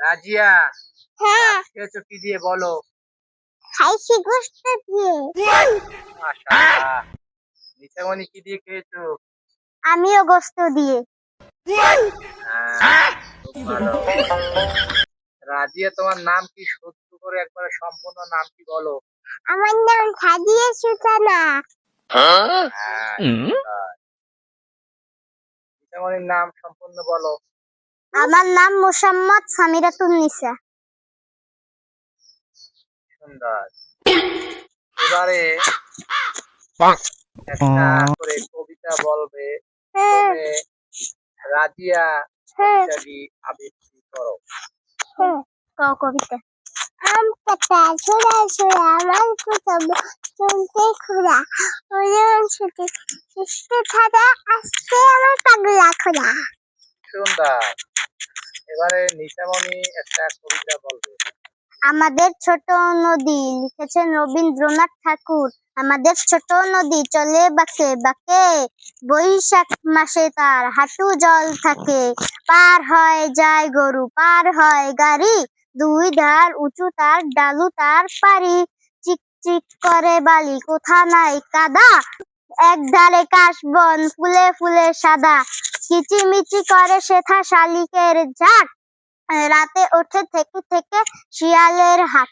রাজিয়া হ্যাঁ। খেয়েছো কি দিয়ে বলো? খাইছি গোস্ত দিয়ে। নিশামণি কি দিয়ে খেয়েছো? আমিও গোস্ত দিয়ে। হ্যাঁ, রাজিয়া তোমার নাম কি সত্য করে একবার সম্পূর্ণ নাম কি বলো? আমার নাম সাজিয়ে সুসানা হ্যাঁ নিশামণির নাম সম্পূর্ণ বলো। আমার নাম মোসাম্মদ সামিরাতুন নিসা সুন্দর। এবারে একটা করে কবিতা বলবে হ্যাঁ। তবে রাজিয়া হ্যাঁ। কবিতাটি আবৃত্তি করো। হ্যাঁ ক কবিতা। আম পাতা ছোড়া ছোড়া আমার কুতব চলতে খোড়া ওজন ছুটে সুস্থ থাকা আসতে আমার পাগলা খোড়া। এবারে নিশামণি একটা কবিতা বলবে। আমাদের ছোট নদী, লিখেছেন রবীন্দ্রনাথ ঠাকুর। আমাদের ছোট নদী চলে বাঁকে বাঁকে। বৈশাখ মাসে তার হাঁটু জল থাকে। পার হয় যায় গরু, পার হয় গাড়ি। দুই ধার উঁচু তার ডালু তার পারি চিক চিক করে বালি, কোথা নাই কাদা। এক ধারে কাশ বন, ফুলে ফুলে সাদা। কিচিমিচি করে সেথা শালিকের ঝাঁক রাতে ওঠে থেকে থেকে শিয়ালের হাট